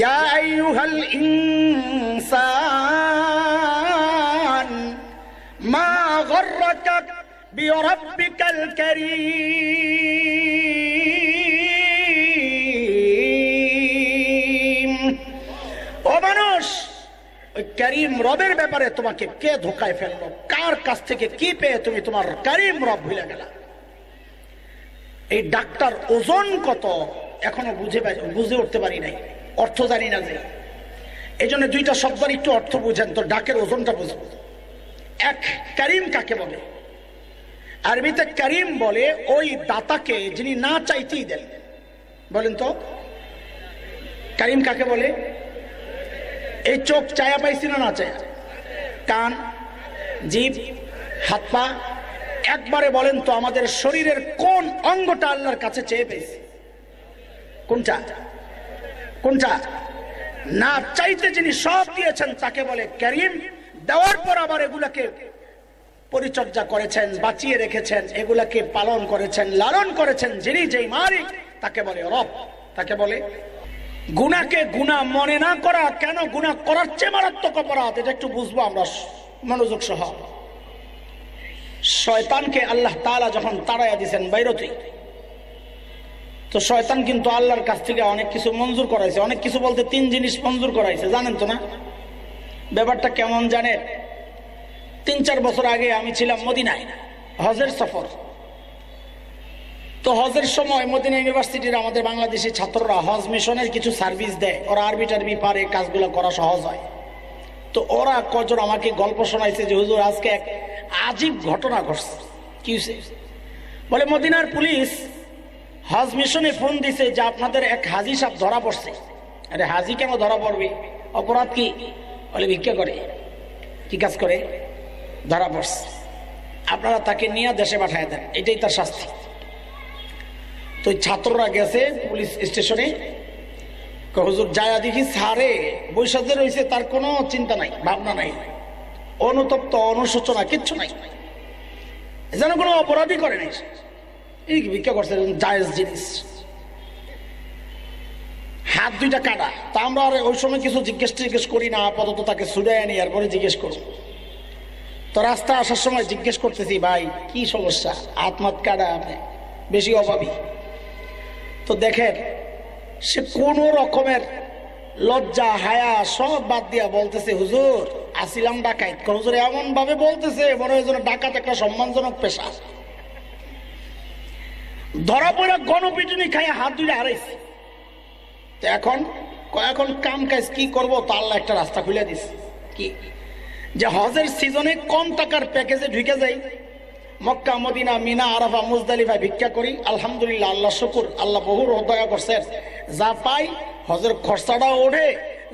ইয়া আইয়ুহাল ইনসান মা গররাকা বিরাব্বিকাল কারীম ও মানুষ, ওই করিম রবের ব্যাপারে তোমাকে কে ধোকায় ফেলল? কার কাছ থেকে কি পেয়ে তুমি তোমার করিম রব ভুলে গেলা? এই ডাক্তার ওজন কত? এখনও বুঝে বুঝে উঠতে পারি নাই। অর্থ না যে। এই জন্য দুইটা শব্দের একটু অর্থ বুঝেন তো, ডাকের ওজনটা বুঝব এক, করিম কাকে বলে? আরবিতে করিম বলে ওই দাতাকে যিনি না চাইতেই দেন। বলেন তো, করিম কাকে বলে? এই চোখ চায়া পাইছি না না চায়া? কান, জিভ, হাত পা, একবারে বলেন তো আমাদের শরীরের কোন অঙ্গটা আল্লাহর কাছে চেয়ে পেয়েছি? কোনটা? কোনটা? না চাইতে যিনি সব দিয়েছেন তাকে বলে করিম দেওয়ার পর আবার এগুলাকে পরিচর্যা করেছেন, বাঁচিয়ে রেখেছেন, এগুলাকে পালন করেছেন, লালন করেছেন, যিনি যেই মালিক, তাকে বলে রব, তাকে বলে গুনাকে গুণা মনে না করা, কেন গুণা করার চেয়ে মারাত্মক অপরাধ? এটা একটু বুঝব আমরা, মনোযোগ সহ। শয়তানকে আল্লাহ তাআলা যখন তাড়াইয়া দিয়েছেন বাইরতি তো শয়তান কিন্তু আল্লাহর কাছ থেকে অনেক কিছু মঞ্জুর করাইছে। অনেক কিছু বলতে তিন জিনিস মঞ্জুর করাইছে, জানেন তো না? ব্যাপারটা কেমন জানেন? তিন চার বছর আগে আমি ছিলাম মদিনায়, হজের সফর। তো হজের সময় মদিনা ইউনিভার্সিটির আমাদের বাংলাদেশি ছাত্ররা হজ মিশনের কিছু সার্ভিস দেয়। ওরা আরবি টারবি পারে, কাজগুলো করা সহজ হয়। তো ওরা কজন আমাকে গল্প শোনাইছে যে, হুজুর, আজকে এক আজীব ঘটনা ঘটছে। কি বলে, মদিনার পুলিশ হজ মিশনে ফোন দিছে যে আপনাদের এক হাজি সাহেব ধরা পড়ছে। আরে হাজি কেন ধরা পড়বে? অপরাধ কি? বলে ভিক্ষা করে। কি কাজ করে? ধরা পড়ছে। আপনারা তাকে নিয়ে দেশে পাঠায় দেন। এটাই তার শাস্তি। তো ছাত্ররা গেছে পুলিশ স্টেশনে। হুজুর, যায়া দেখি সারে বৈশাখে রয়েছে, তার কোনো চিন্তা নাই, ভাবনা নাই। অনুতপ্ত, অনুশোচনা, কিচ্ছু নাই। যেন কোনো অপরাধী করে নাই। এই ভিক্ষা করছে জায়েজ জিনিস। হাত দুইটা কাটা। তা আমরা আর ওই সময় কিছু জিজ্ঞেস টিজ্ঞেস করি না, আপাতত তাকে সুডে আনি, এরপরে জিজ্ঞেস করব। তো রাস্তা আসার সময় জিজ্ঞেস করতেছি, ভাই, কি সমস্যা? হাত মাত কাটা আপনি? বেশি অভাবী? তো দেখেন, সে কোন রকমের লজ্জা, হায়া, সব বাদ দিয়া বলতেছে, হুজুর, আসিলাম ডাকাইত। হুজুর এমন ভাবে বলতেছে, মনে হয় যেন ডাকাত একটা সম্মানজনক পেশা। ধরা পড়া গণপিটুনি খাইয়া হাত দুইটা হারাইছে। তো এখন এখন কাম কাজ কি করব? তা আল্লাহ একটা রাস্তা খুলে দিস কি? যে হজের সিজনে কম টাকার প্যাকেজে ঢুকে যাই। Mecca, Medina, Mina, Arafah, Muzdalifah ভিক্ষা করি। আলহামদুলিল্লাহ, আল্লাহ শুকুর। আল্লাহ বহু দয়া করছেন যা পাই, হজের খরচাটাও ওঠে।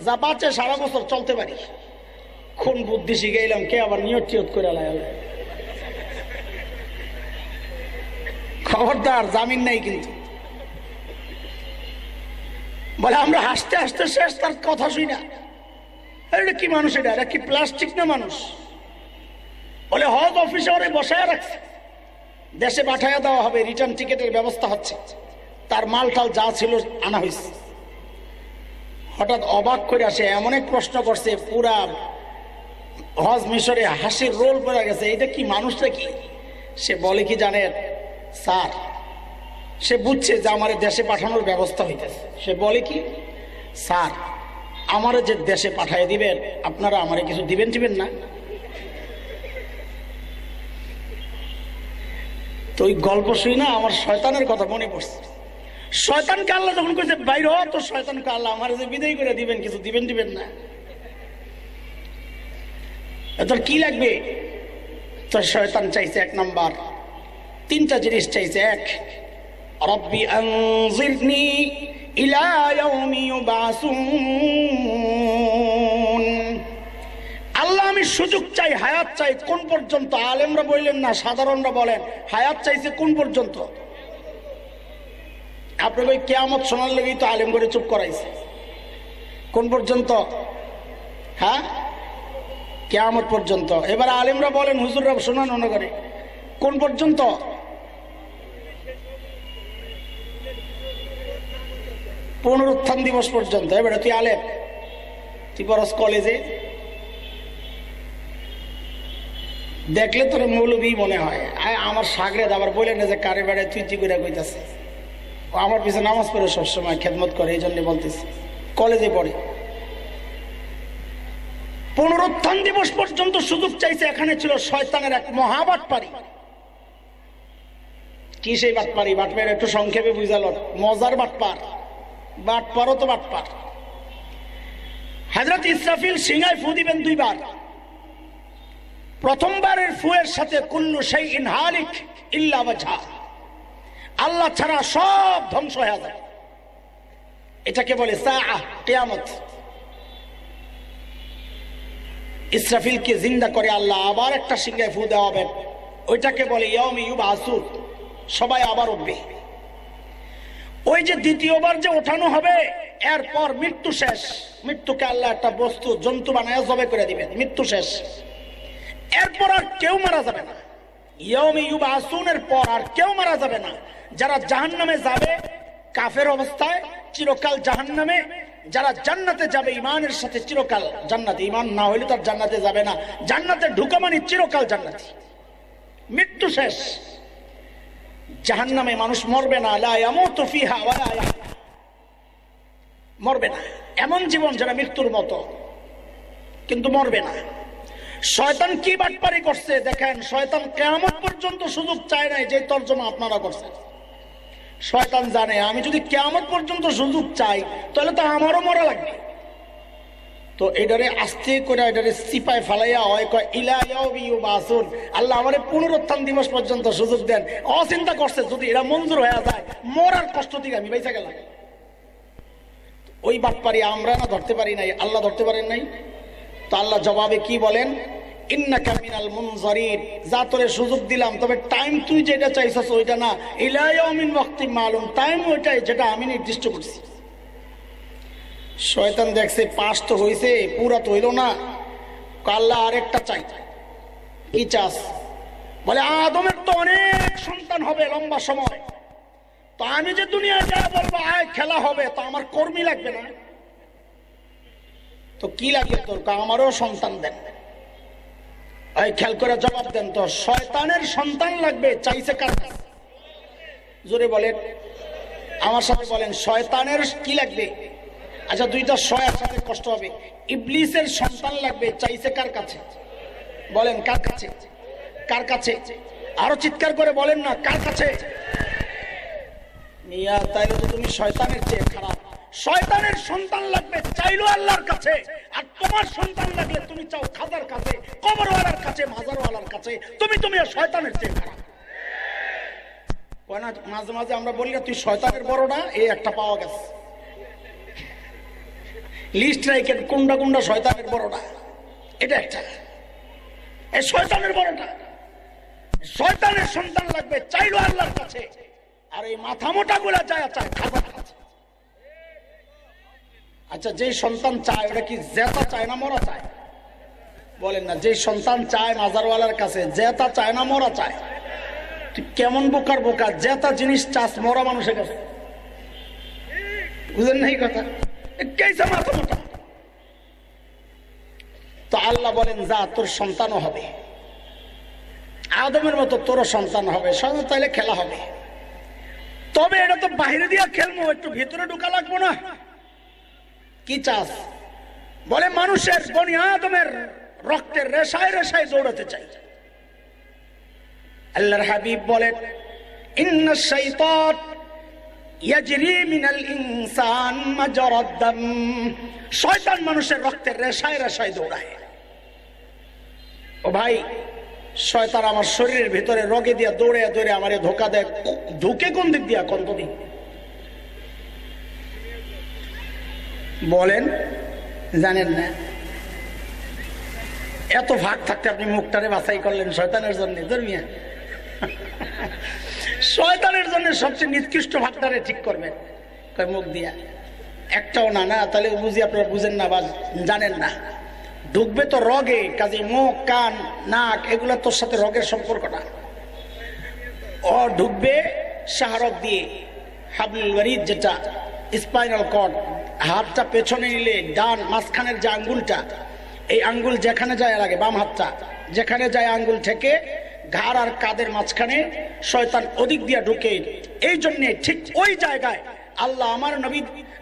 যা বাঁচে, সারা বছর চলতে পারি। কোন বুদ্ধি শিখে এলাম কে আবার নিয়ত টিয়ত করে লাগাবে খবরদার, জামিন নাই কিন্তু। বলে, আমরা হাসতে হাসতে শেষ, তার কথা শুই না। কি মানুষ এটা? এটা কি প্লাস্টিক না মানুষ? বলে হজ অফিসে ওরে বসায় রাখছে। দেশে পাঠাইয়া দেওয়া হবে, রিটার্ন টিকেটের ব্যবস্থা হচ্ছে। তার মাল টাল যা ছিল আনা হয়েছে হঠাৎ অবাক করে আসে, এমন এক প্রশ্ন করছে, পুরা হজ মিশরে হাসির রোল পড়ে গেছে। এটা কি মানুষটা কি সে বলে কি জানেন স্যার, সে বুঝছে যে আমার দেশে পাঠানোর ব্যবস্থা হইতেছে। সে বলে কি, স্যার, আমার যে দেশে পাঠিয়ে দিবেন, আপনারা আমারে কিছু দিবেন দিবেন না? তো ওই গল্প শুই না আমার শয়তানের কথা মনে পড়ছে। শয়তানকে আল্লাহ যখন কইছে, বাইর হ তো শয়তানকে আল্লাহ আমার যে বিদায় করে দিবেন, কিছু দিবেন দিবেন না। তোর কি লাগবে? তো শয়তান চাইছে এক নাম্বার। তিনটা জিনিস চাইছে, এক, রব্বি আনজিরনি ইলা ইয়াউমি ইউবাসুন। আল্লাহ, আমি সুযোগ চাই, হায়াত চাই, কোন পর্যন্ত? আলেমরা বললেন না, সাধারণরা বলেন, হায়াত চাইছে কোন পর্যন্ত? আপনাকে ওই কেয়ামত শোনার লেগেই তো আলেম করে চুপ করাইছে। কোন পর্যন্ত? হ্যাঁ? কেয়ামত পর্যন্ত। এবার আলেমরা বলেন, হুজুররা শোনান করে কোন পর্যন্ত? পুনরুত্থান দিবস পর্যন্ত। এবারে তুই আলেপ তুই পরস কলেজে? দেখলে তোর মৌলবী মনে হয়। আয়, আমার সাগরেদ আবার বলে না যে, কারে বেড়ায়, তুই তুই করে কইতাছে ও আমার পিছনে নামাজ পড়ে সবসময়, খেদমত করে, এই জন্য বলতেছি। কলেজে পড়ে। পুনরুত্থান দিবস পর্যন্ত সুযোগ চাইছে, এখানে ছিল শয়তানের এক মহাবাট পারি কি সেই বাটপারি? বাটপার একটু সংক্ষেপে বুঝাল। মজার বাটপার। বাটপারও তো বাটপার হাজরত ইসরাফিল সিংহায় ফু দিবেন দুইবার। প্রথমবারের ফুয়ের সাথে কুল্লু সেই ইনহালিক ইল্লা আল্লাহ ছাড়া সব ধ্বংস হয়ে যায়। এটাকে বলে কিয়ামত। ইসরাফিলকে জিন্দা করে আল্লাহ আবার একটা সিংহায় ফু দেওয়া হবে। ওইটাকে বলে ইয়মি ইউবা আসুর সবাই আবার উঠবে। ওই যে দ্বিতীয়বার যে ওঠানো হবে, এরপর মৃত্যু শেষ। মৃত্যুকে আল্লাহ একটা বস্তু, জন্তু বানায় জবে করে দিবেন। মৃত্যু শেষ। এরপর আর কেউ মারা যাবে না। পর আর কেউ মারা যাবে না। যারা যাবে, কাফের অবস্থায় চিরকাল যারা জান্নাতে যাবে ইমানের সাথে চিরকাল জান্নাতে। ইমান না তার জান্নাতে যাবে না। জান্নাতে মানে চিরকাল জান্নাতি। মৃত্যু শেষ। জাহান নামে মানুষ মরবে না। মরবে না। এমন জীবন যেটা মৃত্যুর মতো, কিন্তু মরবে না। শয়তান কি বাটপারি করছে দেখেন, শয়তান কেমন পর্যন্ত সুযোগ চায় নাই যে তর্জমা আপনারা করছেন। শয়তান জানে, আমি যদি কেমন পর্যন্ত সুযোগ চাই, তাহলে তো আমারও মরা লাগবে। তো এটারে আস্তে করে এটারে সিপায় ফালাইয়া হয়, কয় বাসুন আল্লাহ আমারে পুনরুত্থান দিবস পর্যন্ত সুযোগ দেন। অচিন্তা করছে, যদি এরা মঞ্জুর হয়ে যায়, মরার কষ্ট দিকে আমি বেঁচে গেলাম। ওই বাটপারি আমরা না ধরতে পারি নাই, আল্লাহ ধরতে পারেন নাই। তো আল্লাহ জবাবে কি বলেন? ইন্নাকা মিনাল মুনজারিন। যা তোরে সুযোগ দিলাম, তবে টাইম তুই যেটা চাইছস ওইটা না। ইলাইয়াউমিন ওয়াক্তি মালুম। টাইম ওইটাই যেটা আমি নির্দিষ্ট করছি। শয়তান দেখছে, পাশ তো হইছে, পুরা তো হইল না। কাল্লা আরেকটা চাই। কি চাস? বলে, আদমের তো অনেক সন্তান হবে লম্বা সময়। তো আমি যে দুনিয়া যা বলব, আয়, খেলা হবে, তো আমার কর্মী লাগবে না। তো কি লাগবে তোর? আমারও সন্তান দেন। এই খেয়াল করে জবাব দেন তো, শয়তানের সন্তান লাগবে, চাইছে কার জোরে বলেন। আমার সাথে বলেন, শয়তানের কি লাগবে? আচ্ছা দুইটা শয় একসাথে কষ্ট হবে। ইবলিসের সন্তান লাগবে, চাইছে কার কাছে? বলেন, কার কাছে? কার কাছে? আরও চিৎকার করে বলেন না, কার কাছে? মিয়া, তাইলে তো তুমি শয়তানের চেয়ে খারাপ। শয়তানের সন্তান লাগবে, চাইলো আল্লাহর কাছে। আর তোমার সন্তান লাগলে তুমি চাও খাজার কাছে, কবরওয়ালার কাছে, মাজারওয়ালার কাছে। তুমি তুমি শয়তানের চেয়ে খারাপ। মাঝে মাঝে আমরা বলি না তুই শয়তানের বড় না, এই একটা পাওয়া গেছে। লিস্ট রাইকেন কোনটা কোনটা শয়তানের বড়টা। এটা একটা। এই শয়তানের বড়টা। শয়তানের সন্তান লাগবে, চাইলো আল্লাহর কাছে। আর এই মাথা মোটা গুলা চায় খাবার কাছে। আচ্ছা যে সন্তান চায়, ওটা কি জেতা চায় না মরা চায়? বলেন না যে সন্তান চায় মাজারওয়ালার কাছে, জেতা চায় না মরা চায়? কেমন বোকার বোকা, জেতা জিনিস চাস মরা মানুষের কাছে। বুঝলেন না এই কথা? আল্লাহ বলেন, যা তোর সন্তানও হবে, আদমের মতো তোরও সন্তান হবে সঙ্গে খেলা হবে। তবে এটা তো বাইরে দিয়া খেলব, একটু ভিতরে ঢুকা লাগবো না। কি চাস? বলে, মানুষের বনি আদমের রক্তের রেশায় রেশায় দৌড়াতে চাই। আল্লাহর হাবিব বলেন শয়তান মানুষের রক্তের রেশায় রেশায় দৌড়ায়। ও ভাই, শয়তান আমার শরীরের ভিতরে রগে দিয়া দৌড়ে দৌড়ে আমারে ধোকা দেয়। ঢুকে কোন দিক দিয়া দিন বলেন, জানেন না। এত ভাগ থাকতে আপনি মুখটারে বাছাই করলেন শয়তানের জন্য, ধর্মিয়া। শয়তানের জন্য সবচেয়ে নিকৃষ্ট ভাগটারে ঠিক করবেন কয়, মুখ দিয়া। একটাও না না, তাহলে বুঝি আপনারা বুঝেন না বা জানেন না। ঢুকবে তো রগে কাজে মুখ, কান, নাক, এগুলো তোর সাথে রগের সম্পর্কটা। ও ঢুকবে শাহরক দিয়ে হাবলুল ওয়ারিদ যেটা স্পাইনাল কর্ড হাতটা পেছনে নিলে ডান মাঝখানের যে আঙ্গুলটা, এই আঙ্গুল যেখানে যায় লাগে বাম হাতটা, যেখানে যায় আঙ্গুল থেকে ঘাড় আর কাদের মাঝখানে শয়তান ওদিক দিয়ে ঢুকে। এই জন্যে ঠিক ওই জায়গায় আল্লাহ আমার নবী,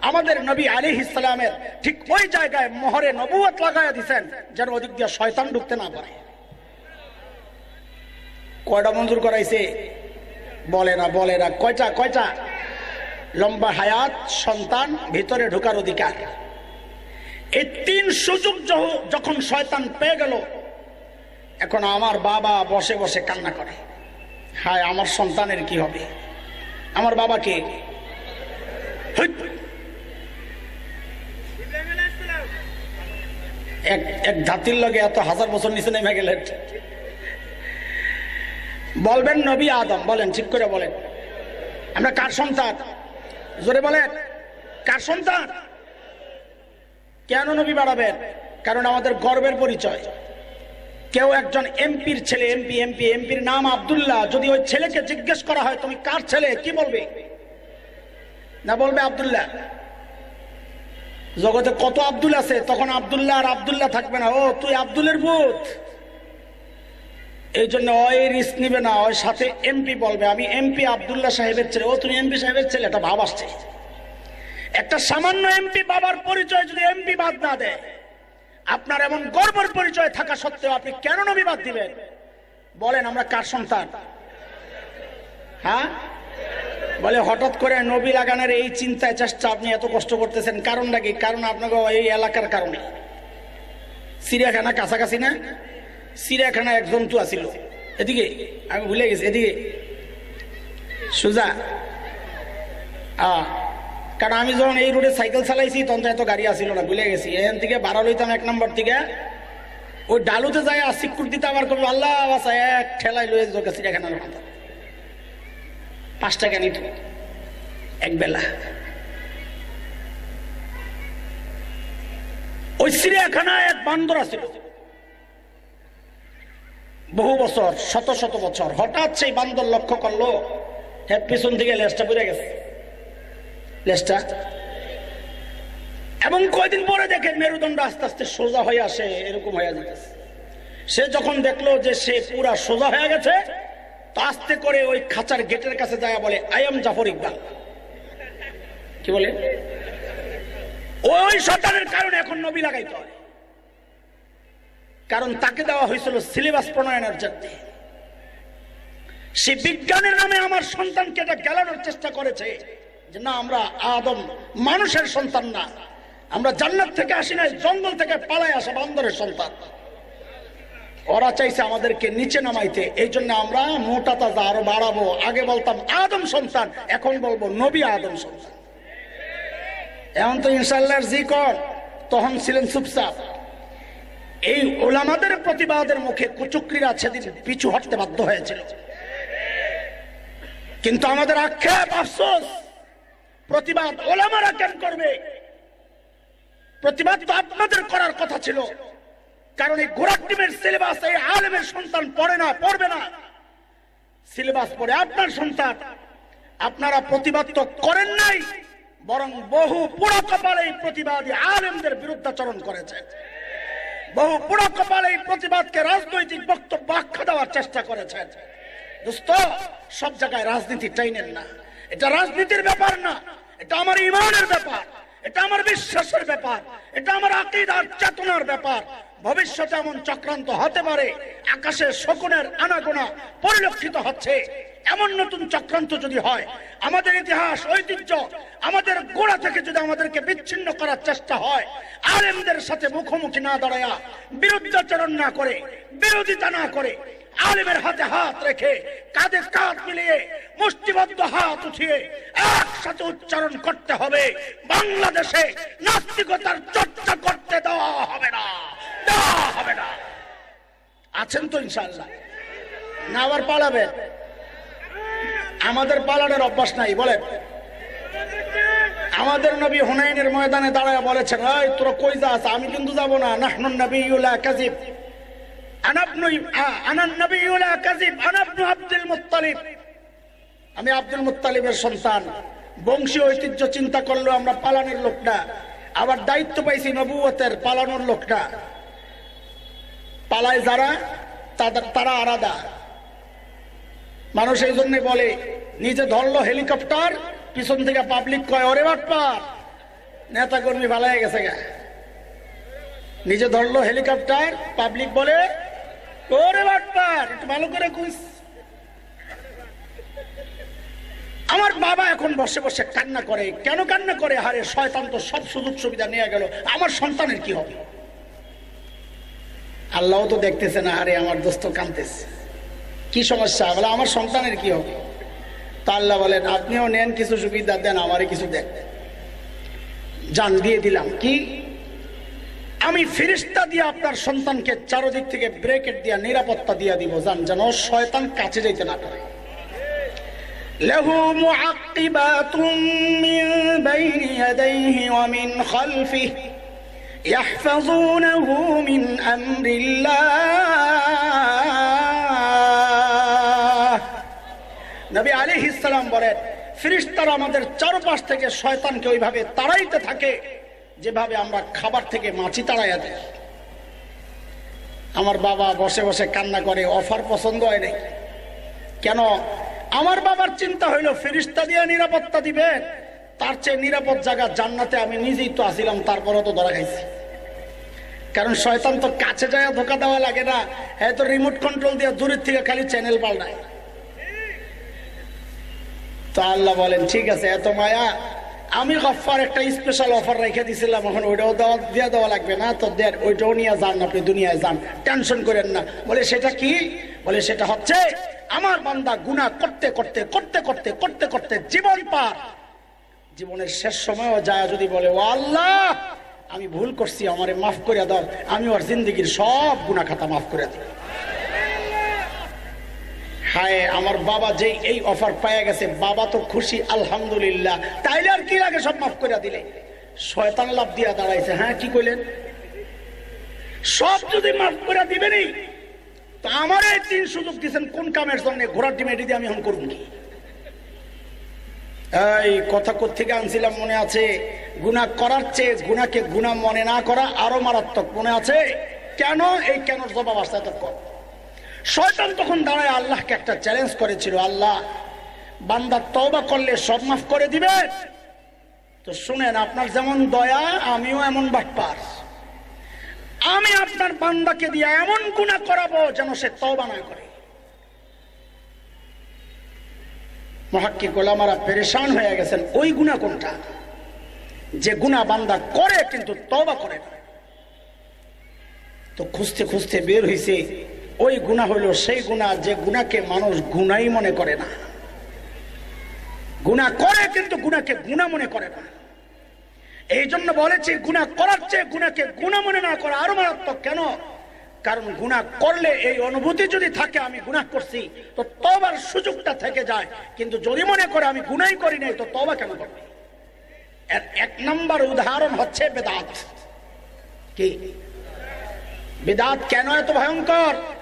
আমাদের নবী আলী ইসলামের ঠিক ওই জায়গায় মোহরে নবুয়ত লাগাইয়া দিছেন, যেন ওদিক দিয়ে শয়তান ঢুকতে না পারে। কয়টা মঞ্জুর করাইছে? বলে না বলে না, কয়টা কয়টা? লম্বা হায়াত, সন্তান, ভিতরে ঢোকার অধিকার। এই তিন সুযোগ যখন শয়তান পেয়ে গেল এখন আমার বাবা বসে বসে কান্না করে। হায়, আমার সন্তানের কি হবে? আমার বাবাকে হুইট! এক জাতির লগে এত হাজার বছর নিচে নেমে গেলেন বলবেন নবী আদম, বলেন, ঠিক করে বলেন। আমরা কার সন্তান? জোরে বলেন। কার সন্তান? কেন নবী বাড়াবেন? কারণ আমাদের গর্বের পরিচয়। কেউ একজন এমপির ছেলে, এমপি এমপি, এমপির নাম আবদুল্লাহ, যদি ওই ছেলেকে জিজ্ঞেস করা হয়, তুমি কার ছেলে? কি বলবে? না বলবে আব্দুল্লাহ। জগতে কত আব্দুল আছে, তখন আবদুল্লাহ আর আবদুল্লাহ থাকবে না। ও, তুই আব্দুলের ভূত এই জন্য ওই রিস্ক নিবে না ওই সাথে এমপি বলবে। আমি এমপি আব্দুল্লাহ সাহেবের ছেলে। ও, তুমি এমপি সাহেবের ছেলে, এটা ভাব আসছে। একটা সামান্য এমপি বাবার পরিচয় যদি এমপি বাদ না দেয়। আপনার এমন গর্বের পরিচয় থাকা সত্ত্বেও আপনি কেন নবী বাদ দিবেন? বলেন, আমরা কার সন্তান? হ্যাঁ? বলে, হঠাৎ করে নবী লাগানোর এই চিন্তায় চেষ্টা আপনি এত কষ্ট করতেছেন। কারণটা কি? কারণ আপনাকে এই এলাকার কারণে। চিড়িয়াখানা কাছাকাছি না? চিড়িয়াখানা এক জন্তু আছিল। এদিকে, আমি ভুলে গেছি, এদিকে। সুজা আ কারণ আমি যখন এই রোডে সাইকেল চালাইছি তখন তো এত গাড়ি আসিল না, ভুলে গেছি। এখান থেকে বাড়া লইতাম এক নম্বর থেকে। ওই ডালুতে যায় আর সিকুর দিতে আবার করব আল্লাহ, বাসা, এক ঠেলায় লয়ে যোগ চিড়িয়াখানার মাথা। পাঁচ টাকা নিত এক বেলা। ওই চিড়িয়াখানায় এক বান্দর আছিল বহু বছর, শত শত বছর, হঠাৎ সেই বান্দর লক্ষ্য করল হ্যাঁ পিছন থেকে লেজটা বুঝে গেছে। লেজটা এবং কয়দিন পরে দেখে মেরুদণ্ড আস্তে আস্তে সোজা হয়ে আসে, এরকম হয়ে যেতেছে সে যখন দেখল যে সে পুরা সোজা হয়ে গেছে, তো আস্তে করে ওই খাঁচার গেটের কাছে যায়, বলে আই এম জাফর ইকবাল কি বলে? ওই সন্তানের কারণে এখন নবী লাগাইতে হয়। কারণ তাকে দেওয়া হয়েছিল সিলেবাস প্রণয়নের জন্য। সে বিজ্ঞানের নামে আমার সন্তানকে এটা গেলানোর চেষ্টা করেছে। যে না, আমরা আদম মানুষের সন্তান না। আমরা জান্নাত থেকে আসি নাই, জঙ্গল থেকে পালায় আসা বান্দরের সন্তান। ওরা চাইছে আমাদেরকে নিচে নামাইতে, এই জন্য আমরা মোটা তাজা আরও বাড়াবো। আগে বলতাম আদম সন্তান, এখন বলব নবী আদম সন্তান। এখন তো ইনশাল্লাহ জি কর, তখন ছিলেন চুপচাপ। এই ওলামাদের প্রতিবাদের মুখে কুচুকরিরা সেদিন পিছু হটতে বাধ্য হয়েছিল। কিন্তু আমাদের আক্ষেপ আফসোস। প্রতিবাদ ওলামারা কেন করবে? প্রতিবাদ তো আপনাদের করার কথা ছিল। কারণ এই গোড়ার টিমের সিলেবাস এই আলেমের সন্তান পড়ে না, পড়বে না। সিলেবাস পড়ে আপনার সন্তান। আপনারা প্রতিবাদ তো করেন নাই, বরং বহু পুরো কপালে প্রতিবাদী আলেমদের বিরুদ্ধাচরণ করেছে। বহু পুরো কপালে এই প্রতিবাদকে রাজনৈতিক বক্তব্য আখ্যা দেওয়ার চেষ্টা করেছে। সব জায়গায় রাজনীতি টাইনেন না। এটা রাজনীতির ব্যাপার না। এটা আমার ইমানের ব্যাপার, এটা আমার বিশ্বাসের ব্যাপার, এটা আমার আকিদার চেতনার ব্যাপার। ভবিষ্যতে এমন চক্রান্ত হতে পারে, আকাশে শকুনের আনাগোনা পরিলক্ষিত হচ্ছে। এমন নতুন চক্রান্ত যদি হয়, আমাদের ইতিহাস, ঐতিহ্য, আমাদের গোড়া থেকে যদি আমাদেরকে বিচ্ছিন্ন করার চেষ্টা হয়, আলেমদের সাথে মুখোমুখি না দাঁড়ায়া, বিরুদ্ধাচরণ না করে, বিরোধিতা না করে আলেমের হাতে হাত রেখে কাঁধে কাঁধ মিলিয়ে মুষ্টিবদ্ধ হাত উঠিয়ে একসাথে উচ্চারণ করতে হবে। বাংলাদেশে নাস্তিকতার চর্চা করতে দেওয়া হবে না। দেওয়া হবে না। আছেন তো ইনশাল্লাহ না, আবার পালাবে আমাদের পালানোর অভ্যাস নাই, বলেন। আমাদের নবী হুনাইনের ময়দানে দাঁড়ায় বলেছেন তোরা কই যাস? আমি কিন্তু যাব না। নাহনুন নবী আনাবনু কাজিব আমি আব্দুল মুত্তালিবের সন্তান। বংশীয় ঐতিহ্য চিন্তা করল আমরা পালানোর লোকটা আবার দায়িত্ব পাইছি নবুয়তের পালানোর লোকটা পালায় যারা, তাদের, তারা আলাদা। মানুষ এই জন্য বলে, নিজে ধরলো হেলিকপ্টার, পিছন থেকে পাবলিক কয়, ওরে বাটপার নেতা কর্মী ভালো হয়ে গেছে গা। নিজে ধরলো হেলিকপ্টার পাবলিক বলে একটু ভালো করে কুইস। আমার বাবা এখন বসে বসে কান্না করে। কেন কান্না করে? হারে শয়তান তো সব সুযোগ সুবিধা নিয়ে গেল। আমার সন্তানের কি হবে? আল্লাহ তো দেখতেছে না, আরে, আমার দোস্ত কানতেছে কি সমস্যা? বলে, আমার সন্তানের কি হবে? তা আল্লাহ বলেন, আপনিও নেন কিছু সুবিধা, দেন আমারে কিছু দেন। জান দিয়ে দিলাম। কি? আমি ফিরিস্তা দিয়ে আপনার সন্তানকে চারদিক থেকে ব্রেকেট দিয়া নিরাপত্তা দিয়ে দিব জান যেন শয়তান কাছে যাইতে না পারে له معقبات من بين يديه ومن خلفه يحفظونه من امر الله নবী আলাইহিস সালাম বলেন ফিরিস্তারা আমাদের চারপাশ থেকে শয়তানকে ওইভাবে তাড়াইতে থাকে যেভাবে আমরা খাবার থেকে মাছি তাড়াইয়া দেয় আমার বাবা বসে বসে কান্না করে, অফার পছন্দ হয় নাই। কেন? আমার বাবার চিন্তা হইল, ফেরিস্তা দিয়ে নিরাপত্তা দিবে। তার চেয়ে নিরাপদ জায়গা জান্নাতে আমি নিজেই তো আসিলাম, তারপরও তো ধরা খাইছি। কারণ শয়তান তো কাছে যায় ধোকা দেওয়া লাগে না। হ্যাঁ তো রিমোট কন্ট্রোল দিয়ে দূরের থেকে খালি চ্যানেল পাল্টায়। তো আল্লাহ বলেন, ঠিক আছে, এত মায়া আমি গফার একটা স্পেশাল অফার রেখে দিছিলাম, এখন ওইটাও দেওয়া দিয়ে দেওয়া লাগবে না, তো দেন ওইটাও নিয়ে যান, আপনি দুনিয়ায় যান। টেনশন করেন না। বলে, সেটা কি? বলে, সেটা হচ্ছে আমার বান্দা গুনাহ করতে করতে করতে করতে করতে করতে জীবন পার। জীবনের শেষ সময়ও যায় যদি বলে, ও আল্লাহ, আমি ভুল করছি, আমারে মাফ করে দাও আমি ওর জিন্দগির সব গুনাহ খাতা মাফ করে দিই। হায়, আমার বাবা যে এই অফার পাইয়া গেছে, বাবা তো খুশি, আলহামদুলিল্লাহ। তাইলে আর কি লাগে সব মাফ করে দিলে? শয়তান লাভ দিয়া দাঁড়াইছে হ্যাঁ কি কইলেন? সব যদি মাফ করে দিবেনি তো আমার এই তিন সুযোগ দিচ্ছেন কোন কামের জন্য? ঘোড়ার ডিম দিয়ে আমি এখন করুন কি? এই, কথা থেকে আনছিলাম মনে আছে? গুণা করার চেয়ে গুণাকে গুণা মনে না করা আরও মারাত্মক মনে আছে? কেন? এই কেন জবাব আসতে এতক্ষণ। শয়তান তখন দাঁড়ায় আল্লাহকে একটা চ্যালেঞ্জ করেছিল, আল্লাহ, বান্দা তওবা করলে সব মাফ করে দিবে? তো শুনেন, আপনার যেমন দয়া, আমিও এমন বাটপার আমি আপনার বান্দাকে দিয়ে এমন গুণা করাবো যেন সে তওবা না করে। মহাক্কি গোলামারা পেরেশান হয়ে গেছেন, ওই গুণা কোনটা? যে গুণা বান্দা করে কিন্তু তবা করে না। তো খুঁজতে খুঁজতে বের হইছে ওই গুণা হইল সেই গুণা যে গুণাকে মানুষ গুণাই মনে করে না। গুণা করে কিন্তু গুণাকে গুণা মনে করে না। এই জন্য বলেছি, গুণা করার চেয়ে গুণাকে গুণা মনে না করা আরও মারাত্মক। কেন? কারণ গুণা করলে এই অনুভূতি যদি থাকে, আমি গুণা করছি, তো তবার সুযোগটা থেকে যায়। কিন্তু যদি মনে করে আমি গুণাই করি নাই, তো তবা কেন করবে? এর এক নম্বর উদাহরণ হচ্ছে বেদাত। কি? বেদাত কেন এত ভয়ঙ্কর?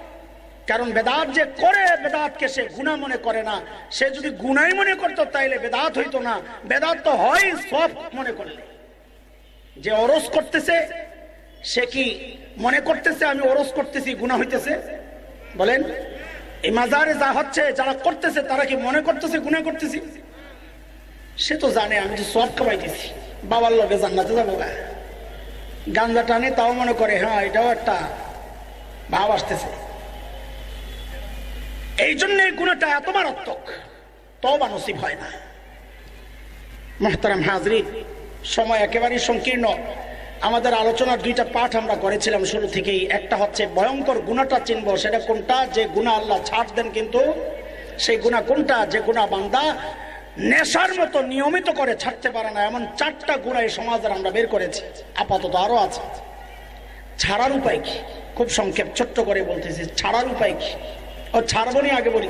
কারণ বেদাত যে করে, বেদাতকে সে গুণা মনে করে না। সে যদি গুণাই মনে করতো, তাইলে বেদাত হইতো না। বেদাত তো হয়, সব মনে করলে। যে অরস করতেছে, সে কি মনে করতেছে, আমি অরস করতেছি, গুণা হইতেছে? বলেন, এই মাজারে যা হচ্ছে, যারা করতেছে, তারা কি মনে করতেছে, গুণা করতেছি? সে তো জানে, আমি যে সব কামাইতেছি বাবার লগে জান্নাতে যাব গাঞ্জা টানে তাও মনে করে হ্যাঁ এটাও একটা ভাব আসতেছে। এই জন্য এই গুণাটা এত মারাত্মক তবা নসিব হয় না। মোহতারাম হাজরি, সময় একেবারেই সংকীর্ণ। আমাদের আলোচনার দুইটা পাঠ আমরা করেছিলাম শুরু থেকেই। একটা হচ্ছে ভয়ঙ্কর গুণাটা চিনব, সেটা কোনটা? যে গুণা আল্লাহ ছাড় দেন কিন্তু, সেই গুণা কোনটা? যে গুণা বান্দা নেশার মতো নিয়মিত করে ছাড়তে পারে না। এমন চারটা গুণা এই সমাজের আমরা বের করেছি। আপাতত আরও আছে। ছাড়ার উপায় কি? খুব সংক্ষেপ, ছোট্ট করে বলতেছি, ছাড়ার উপায় কি? ও ছাড়বো নি আগে বলি।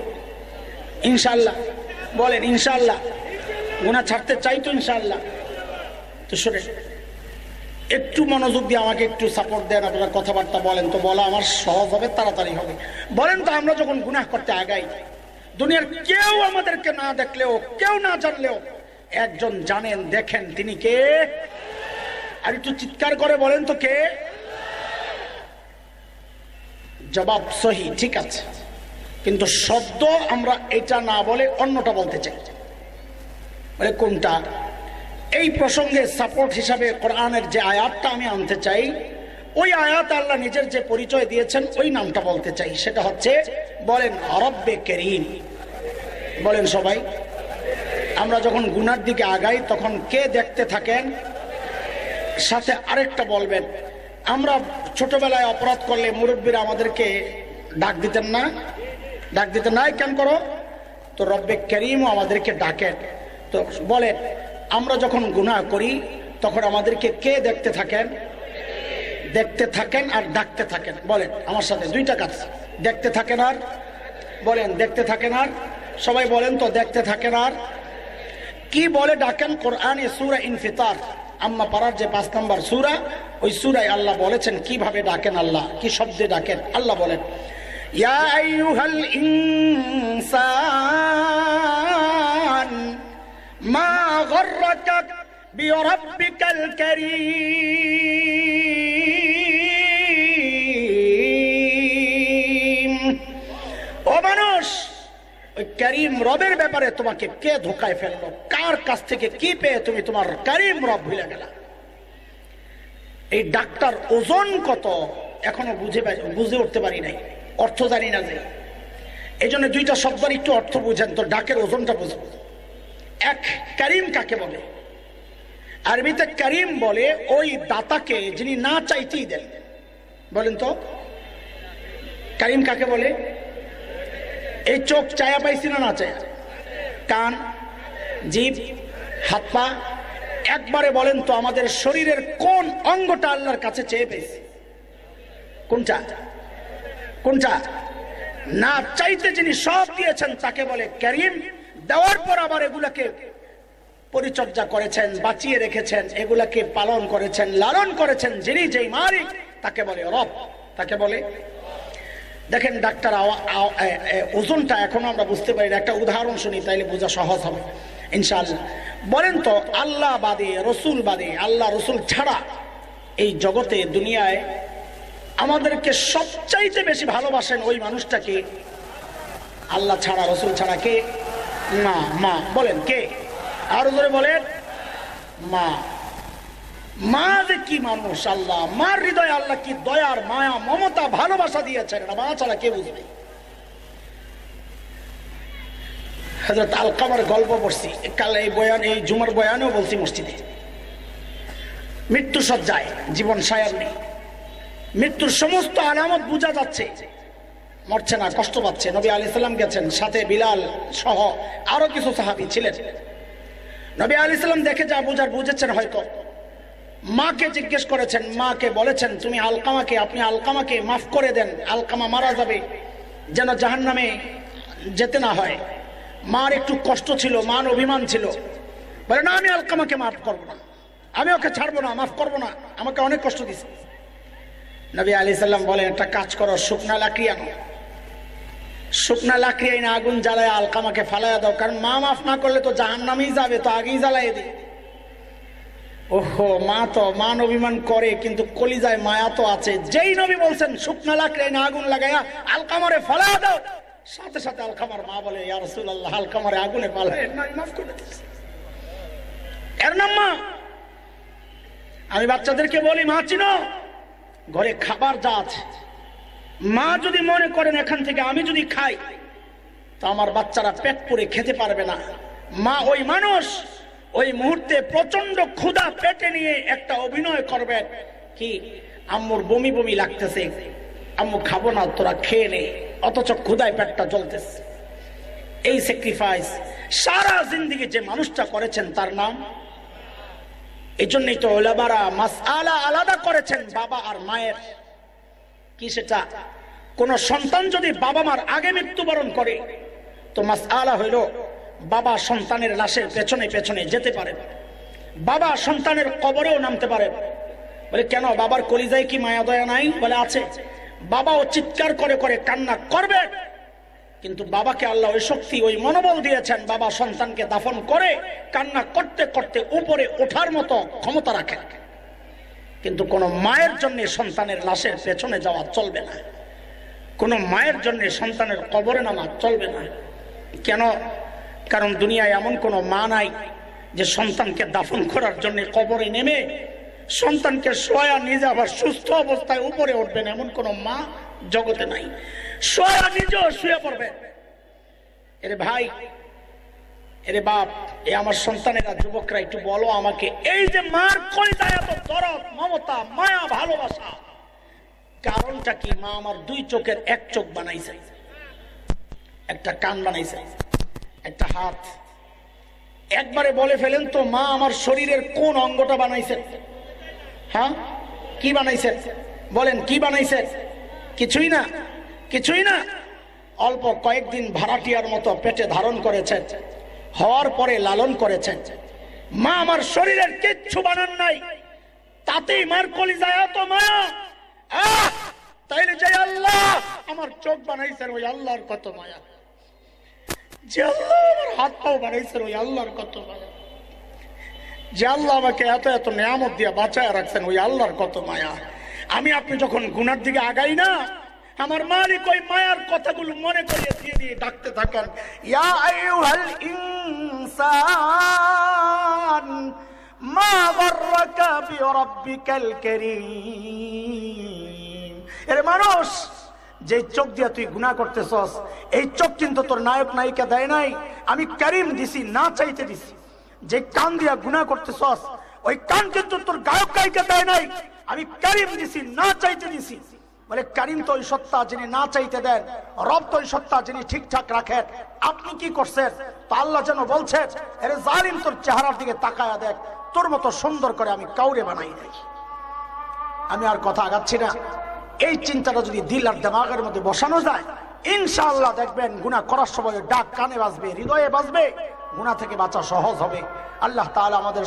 ইনশাল্লাহ বলেন ইনশাল্লাহ গুণা ছাড়তে চাই তো ইনশাল্লাহ তো শুনে একটু মনোযোগ দিয়ে আমাকে একটু সাপোর্ট দেন, আপনার কথাবার্তা বলেন তো, বলা আমার সহজ হবে, তাড়াতাড়ি হবে। বলেন তো, আমরা যখন গুনাহ করতে আগাই, দুনিয়ার কেউ আমাদেরকে না দেখলেও, কেউ না জানলেও, একজন জানেন, দেখেন তিনি কে? আর একটু চিৎকার করে বলেন তো কে? জবাব সহি, ঠিক আছে। কিন্তু শব্দ আমরা এটা না বলে অন্যটা বলতে চাই। বলে কোনটা? এই প্রসঙ্গে সাপোর্ট হিসাবে কোরআনের যে আয়াতটা আমি আনতে চাই, ওই আয়াত আল্লাহ নিজের যে পরিচয় দিয়েছেন, ওই নামটা বলতে চাই। সেটা হচ্ছে, বলেন, রব্বে কেরিম। বলেন সবাই, আমরা যখন গুনার দিকে আগাই, তখন কে দেখতে থাকেন? সাথে আরেকটা বলবেন, আমরা ছোটবেলায় অপরাধ করলে মুরব্বীরা আমাদেরকে ডাক দিতেন না? ডাক দিতে নাই, কেন করো? তো রব্বে করিমও আমাদেরকে ডাকেন তো বলেন আমরা যখন গুনাহ করি, তখন আমাদেরকে কে দেখতে থাকেন? দেখতে থাকেন আর ডাকতে থাকেন। বলেন, আমার সাথে দুইটা কাজ দেখতে থাকেন আর, বলেন, দেখতে থাকেন আর। সবাই বলেন তো, দেখতে থাকেন আর। কি বলে ডাকেন? কোরআনে সুরা ইনফিতার। আম্মা পাড়ার যে পাঁচ নম্বর সুরা, ওই সুরায় আল্লাহ বলেছেন, কীভাবে ডাকেন আল্লাহ? কি শব্দে ডাকেন? আল্লাহ বলেন ইয়া আইয়ুহাল ইনসান মা গর্রাকা বিরাব্বিকাল কারীম ও মানুষ, ওই করিম রবের ব্যাপারে তোমাকে কে ধোকায় ফেলল? কার কাছ থেকে কি পেয়ে তুমি তোমার করিম রব ভুলে গেলা? এই ডাক্তার ওজন কত? এখনও বুঝে বুঝে উঠতে পারি নাই। অর্থ জানি না যে। এই জন্য দুইটা শব্দের একটু অর্থ বুঝেন তো, ডাকের ওজনটা বুঝব এক, করিম কাকে বলে? আরবিতে করিম বলে ওই দাতাকে যিনি না চাইতেই দেন। বলেন তো, করিম কাকে বলে? এই চোখ চায়া পাইছি না না চায়া? কান, জিভ, হাত পা, একবারে বলেন তো আমাদের শরীরের কোন অঙ্গটা আল্লাহর কাছে চেয়ে পেয়েছি। কোনটা? কোনটা? না, চাইতে যিনি সব দিয়েছেন তাকে বলে ক্যারিম দেওয়ার পর আবার এগুলাকে পরিচর্যা করেছেন, বাঁচিয়ে রেখেছেন, এগুলাকে পালন করেছেন, লালন করেছেন, যিনি যেই মালিক, তাকে বলে রব, তাকে বলে। দেখেন ডাক্তার ওজনটা এখনও আমরা বুঝতে পারি না। একটা উদাহরণ শুনি, তাইলে বোঝা সহজ হবে, ইনশাআল্লাহ। বলেন তো, আল্লাহ বাদে, রসুল বাদে, আল্লাহ রসুল ছাড়া এই জগতে, দুনিয়ায় আমাদেরকে সবচাইতে বেশি ভালোবাসেন ওই মানুষটাকে আল্লাহ ছাড়া, রসুল ছাড়া কে? মা মা। বলেন, কে? আরও ধরে বলেন, মা। মা যে কি মানুষ, আল্লাহ। মার হৃদয় আল্লাহ কি দয়ার, মায়া, মমতা, ভালোবাসা দিয়েছেন? মা ছাড়া কে বুঝবে? হজরত আলকামার গল্প পড়ছি। কাল এই বয়ান, এই জুমার বয়ানেও বলছি মসজিদে। মৃত্যু সজ্জায় জীবন সায়ার নেই। মৃত্যুর সমস্ত আলামত বোঝা যাচ্ছে। মরছে না, কষ্ট পাচ্ছে। নবী আলি সাল্লাম গেছেন, সাথে বিলাল সহ আরও কিছু সাহাবি ছিলেন। নবী আলি সাল্লাম দেখে যা বুঝার বুঝেছেন হয়তো। মাকে জিজ্ঞেস করেছেন, মাকে বলেছেন, তুমি আলকামাকে, আপনি আলকামাকে মাফ করে দেন, আলকামা মারা যাবে, যেন জাহান নামে যেতে না হয়। মার একটু কষ্ট ছিল মান অভিমান ছিল। বলে, না, আমি আলকামাকে মাফ করব না। আমি ওকে ছাড়বো না, মাফ করব না। আমাকে অনেক কষ্ট দিছে নবী আলি সাল্লাম বলেন একটা কাজ করো শুকনা লাকড়ি আনো। শুকনা লাকড়ি আইনা আগুন জ্বালায় আলকামাকে ফালাইয়া দাও কারণ মা মাফ না করলে তো জাহান নামেই যাবে তো আগেই জ্বালাই দিই ওহো মা তো মান অভিমান করে কিন্তু কলিজায় মায়া তো আছে। যেই নবী বলছেন শুকনা লাকড়ি না আগুন লাগাইয়া আলকামারে ফালা দাও সাথে সাথে আলকামার মা বলে ইয়া রাসূলুল্লাহ আলকামারে আগুনে পালায় না মাফ করে এর নাম মা আমি বাচ্চাদেরকে বলি মা চিনো? ঘরে খাবার যা আছে। মা যদি মনে করেন এখান থেকে আমি যদি খাই, তো আমার বাচ্চারা পেট পুরে খেতে পারবে না। মা ওই মানুষ, ওই মুহূর্তে প্রচণ্ড ক্ষুধা পেটে নিয়ে একটা অভিনয় করবেন কি, আম্মুর বমি বমি লাগতেছে। আম্মু, খাব না, তোরা খেয়ে নে। অথচ ক্ষুধায় পেটটা জ্বলতেছে। এই স্যাক্রিফাইস সারা জিন্দিগি যে মানুষটা করেছেন তার নাম এই জন্যই তো ওলাবারা মাস আলা আলাদা করেছেন বাবা আর মায়ের। কি সেটা? কোন সন্তান যদি বাবা মার আগে মৃত্যুবরণ করে, তো মাস আলা হইল বাবা সন্তানের লাশের পেছনে পেছনে যেতে পারে। বাবা সন্তানের কবরেও নামতে পারে। বলে, কেন? বাবার কলিজায় কি মায়া দয়া নাই? বলে, আছে। বাবাও চিৎকার করে করে কান্না করবে। কিন্তু বাবাকে আল্লাহ ওই শক্তি, ওই মনোবল দিয়েছেন। বাবা সন্তানকে দাফন করে, কান্না করতে করতে উপরে ওঠার মতো ক্ষমতা রাখেন। কিন্তু কোনো মায়ের জন্য সন্তানের লাশের পেছনে যাওয়া চলবে না। কোনো মায়ের জন্য সন্তানের কবরে নামা চলবে না। কেন? কারণ দুনিয়ায় এমন কোনো মা নাই যে সন্তানকে দাফন করার জন্য কবরে নেমে সন্তানকে সোয়া নিজে আবার সুস্থ অবস্থায় উপরে উঠবেন এমন কোনো মা জগতে নাই। সোয়া নিজেও শুয়ে পড়বে। এরে ভাই, এরে বাপ, এ আমার সন্তানেরা, যুবকরা, একটু বলো আমাকে, এই যে মার কলিতায় এত দরদ, মমতা, মায়া, ভালোবাসা, কারণটা কি? মা আমার দুই চোখের এক চোখ বানাইছে। একটা কান বানাইছে, একটা হাত। একবারে বলে ফেলেন তো, মা আমার শরীরের কোন অঙ্গটা বানাইছে? হ্যাঁ? কি বানাইছে? বলেন, কি বানাইছে? কিছুই না। কিছুই না। অল্প কয়েকদিন ভাড়াটিয়ার মতো পেটে ধারণ করেছেন, হওয়ার পরে লালন করেছেন। মা আমার শরীরের কিচ্ছু বানান নাই। তাতেই মার কলিজায় মায়া আহ! তাইলে যে আল্লাহ আমার চোখ বানাইছেন ওই আল্লাহর কত মায়া। যে আল্লাহ আমার হাত পাও বানাইছেন ওই আল্লাহর কত মায়া। যে আল্লাহ আমাকে এত এত নিয়ামত দিয়ে বাঁচায় রাখছেন ওই আল্লাহর কত মায়া। আমি আপনি যখন গুনার দিকে আগাই না আমার মালিক ওই মায়ার কথাগুলো মনে করিয়ে দিয়ে দিয়ে ডাকতে থাকেন, ইয়া আইয়ুহাল ইনসান, মা গর্রাকা বিরাব্বিকাল কারীম। এর মানুষ, যে চোখ দিয়া তুই গুনাহ করতেছস, এই চোখ কিন্তু তোর নায়ক নায়িকা দেয় নাই। আমি করিম দিছি, না চাইতে দিছি। যে কান দিয়া গুনাহ করতেছস, ওই কান কিন্তু তোর গায়ক গায়িকা দেয় নাই। আমি করিম দিছি, না চাইতে দিছি। বলে, করিম তো ওই সত্তা যিনি না চাইতে দেন, রব তো ওই সত্তা যিনি ঠিকঠাক রাখেন, আপনি কি করছেন? তো আল্লাহ যেন বলছেন এরে জালিম তোর চেহারার দিকে তাকায়া দেখ, তোর মতো সুন্দর করে আমি কাউরে বানাই নাই। আমি আর কথা আগাচ্ছি না। এই চিন্তাটা যদি দিল আর দেমাগের মধ্যে বসানো যায়, ইনশাআল্লাহ দেখবেন গুনাহ করার সময় ডাক কানে বাজবে, হৃদয়ে বাজবে, গুনাহ থেকে বাঁচা সহজ হবে। আল্লাহ তাআলা আমাদের